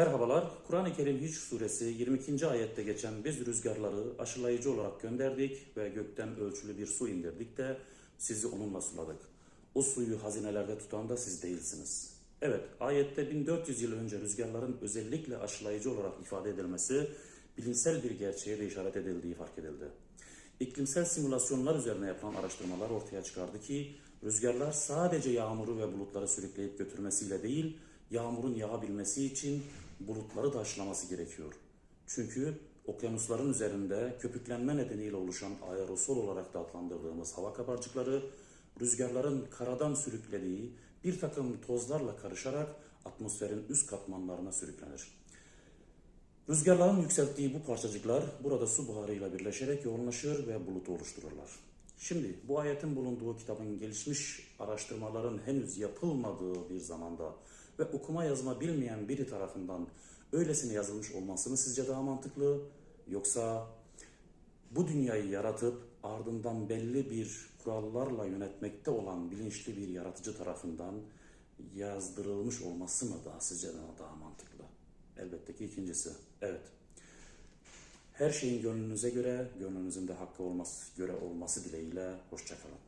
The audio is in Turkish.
Merhabalar. Kur'an-ı Kerim Hiç suresi 22. ayette geçen biz rüzgarları aşılayıcı olarak gönderdik ve gökten ölçülü bir su indirdik de sizi onunla suladık. O suyu hazinelerde tutan da siz değilsiniz. Evet, ayette 1400 yıl önce rüzgarların özellikle aşılayıcı olarak ifade edilmesi bilimsel bir gerçeğe de işaret edildiği fark edildi. İklimsel simülasyonlar üzerine yapılan araştırmalar ortaya çıkardı ki rüzgarlar sadece yağmuru ve bulutları sürükleyip götürmesiyle değil, yağmurun yağabilmesi için bulutları taşlaması gerekiyor. Çünkü okyanusların üzerinde köpüklenme nedeniyle oluşan aerosol olarak da adlandırdığımız hava kabarcıkları rüzgarların karadan sürüklediği bir takım tozlarla karışarak atmosferin üst katmanlarına sürüklenir. Rüzgarların yükselttiği bu parçacıklar burada su buharıyla birleşerek yoğunlaşır ve bulutu oluştururlar. Şimdi bu ayetin bulunduğu kitabın gelişmiş araştırmaların henüz yapılmadığı bir zamanda ve okuma yazma bilmeyen biri tarafından öylesine yazılmış olması mı sizce daha mantıklı yoksa bu dünyayı yaratıp ardından belli bir kurallarla yönetmekte olan bilinçli bir yaratıcı tarafından yazdırılmış olması mı daha sizce daha, daha mantıklı? Elbette ki ikincisi. Evet. Her şeyin gönlünüze göre, gönlünüzün de hakkı olması, göre olması dileğiyle hoşçakalın.